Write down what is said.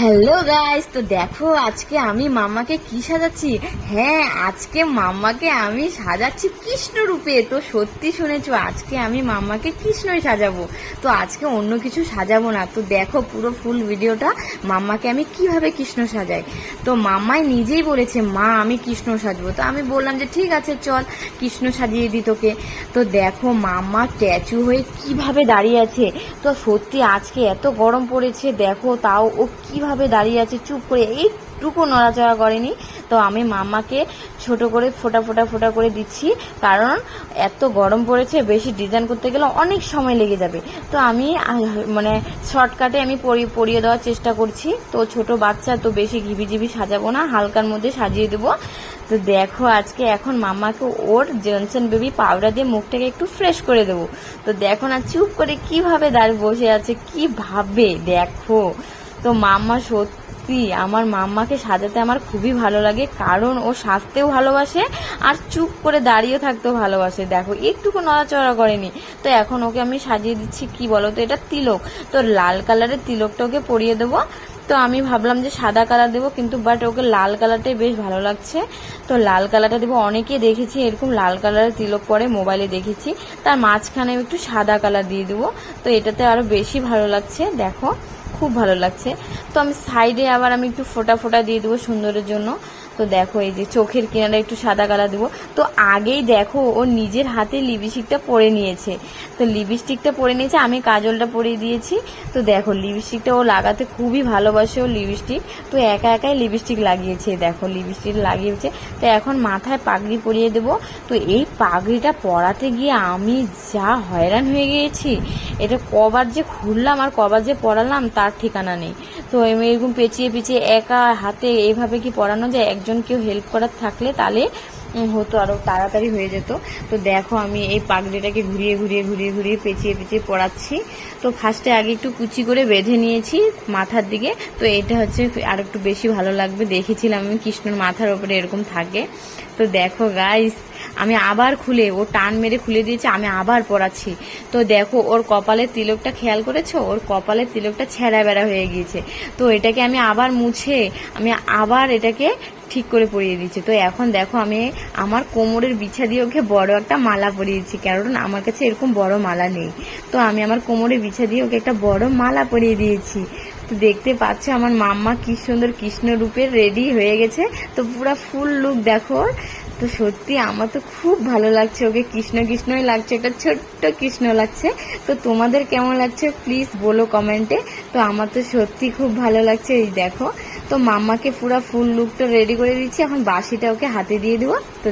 Hello guys তো দেখো, আজকে আমি মাম্মাকে কি সাজাচ্ছি? হ্যাঁ আজকে মাম্মাকে আমি সাজাচ্ছি কৃষ্ণ রূপে। তো সত্যি শুনেছো, আজকে আমি মাম্মাকে কৃষ্ণই সাজাবো। তো আজকে অন্য কিছু সাজাবো না। তো দেখো, পুরো ফুল ভিডিওটা মাম্মাকে আমি কীভাবে কৃষ্ণ সাজাই। তো মাম্মাই নিজেই বলেছে, মা, আমি কৃষ্ণ সাজবো। তো আমি বললাম যে, ঠিক আছে, চল, কৃষ্ণ সাজিয়ে দিই তোকে। তো দেখো মাম্মা স্ট্যাচু হয়ে কীভাবে দাঁড়িয়ে আছে। তো সত্যি আজকে এত গরম পড়েছে, দেখো, তাও ও কীভাবে দাঁড়িয়ে আছে, চুপ করে এইটুকু নড়াচড়া করেনি। তো আমি মাম্মাকে ছোট করে ফোটা ফোটা ফোটা করে দিচ্ছি, কারণ এত গরম পড়েছে, বেশি ডিজাইন করতে গেলে অনেক সময় লেগে যাবে। তো আমি মানে শর্টকাটে আমি পরিয়ে দেওয়ার চেষ্টা করছি। তো ছোট বাচ্চা, তো বেশি ঘিবি সাজাবো না, হালকার মধ্যে সাজিয়ে দেবো। তো দেখো আজকে এখন মাম্মাকে ওর জনসন বেবি পাউডার দিয়ে মুখটাকে একটু ফ্রেশ করে দেবো। তো দেখো না, চুপ করে কীভাবে দাঁড়িয়ে বসে আছে, কি ভাবে দেখো। তো মাম্মা সত্যি আমার মাম্মাকে সাজাতে আমার খুবই ভালো লাগে, কারণ ও সাজতেও ভালোবাসে আর চুপ করে দাঁড়িয়ে থাকতেও ভালোবাসে। দেখো, একটুকু নড়াচড়া করেনি। তো এখন ওকে আমি সাজিয়ে দিচ্ছি, কি বলো তো এটা তিলক। তো লাল কালারের তিলকটা ওকে পরিয়ে দেবো। তো আমি ভাবলাম যে সাদা কালার দেবো, কিন্তু বাট ওকে লাল কালারটাই বেশ ভালো লাগছে। তো লাল কালারটা দেবো, অনেকে দেখেছি এরকম লাল কালারের তিলক পরে মোবাইলে দেখেছি। তার মাঝখানে একটু সাদা কালার দিয়ে দেবো। তো এটাতে আরও বেশি ভালো লাগছে, দেখো। খুব ভালো লাগছে। তো আমি সাইডে আবার আমি একটু ফোটা ফোটা দিয়ে দেবো সুন্দরের জন্য। তো দেখো এই যে চোখের কিনারে একটু সাদা কালার দেবো। তো আগেই দেখো ও নিজের হাতে লিপস্টিকটা পরে নিয়েছে। তো লিপস্টিকটা পরে নিয়েছে, আমি কাজলটা পরিয়ে দিয়েছি। তো দেখো লিপস্টিকটা ও লাগাতে খুবই ভালোবাসে ও লিপস্টিক। তো একা একাই লিপস্টিক লাগিয়েছে, দেখো লিপস্টিক লাগিয়েছে। তো এখন মাথায় পাগড়ি পরিয়ে দেবো। তো এই পাগড়িটা পরাতে গিয়ে আমি যা হয়রান হয়ে গিয়েছি। এটা কবার যে খুললাম আর কবার যে পরালাম, তার ঠিকানা নেই। তো এরকম পেঁচিয়ে পিছিয়ে একা হাতে এভাবে কি পড়ানো যায়? একজন কেউ হেল্প করার থাকলে তাহলে হতো আরও তাড়াতাড়ি হয়ে যেত। তো দেখো আমি এই পাগড়িটাকে ঘুরিয়ে ঘুরিয়ে ঘুরিয়ে ঘুরিয়ে পেঁচিয়ে পেঁচিয়ে পড়াচ্ছি। তো ফার্স্টে আগে একটু কুচি করে বেঁধে নিয়েছি মাথার দিকে। তো এটা হচ্ছে আর একটু বেশি ভালো লাগবে। দেখেছিলাম আমি কৃষ্ণর মাথার ওপরে এরকম থাকে। তো দেখো গাইস আমি আবার খুলে, ও টান মেরে খুলে দিয়েছে, আমি আবার পড়াচ্ছি। তো দেখো ওর কপালের তিলকটা খেয়াল করেছ? ওর কপালের তিলকটা ছেঁড়া বেড়া হয়ে গিয়েছে। তো এটাকে আমি আবার মুছে, আমি আবার এটাকে ঠিক করে পরিয়ে দিচ্ছি। তো এখন দেখো আমি আমার কোমরের বিছা দিয়ে ওকে বড় একটা মালা পরিয়েছি। কারণ আমার কাছে এরকম বড় মালা নেই। তো আমি আমার কোমরের বিছা দিয়ে ওকে একটা বড় মালা পরিয়ে দিয়েছি। তো দেখতে পাচ্ছ আমার মাম্মা কি সুন্দর কৃষ্ণ রূপে রেডি হয়ে গেছে। তো পুরো ফুল লুক দেখো। তো সত্যি আমার তো খুব ভালো লাগছে ওকে, কৃষ্ণ কৃষ্ণই লাগছে, একটা ছোট্ট কৃষ্ণ লাগছে। তো তোমাদের কেমন লাগছে প্লিজ বলো কমেন্টে। তো আমার তো সত্যি খুব ভালো লাগছে, এই দেখো। তো মাম্মাকে পুরো ফুল লুকটা রেডি করে দিচ্ছি, এখন বাসিটা ওকে হাতে দিয়ে দেবো। তো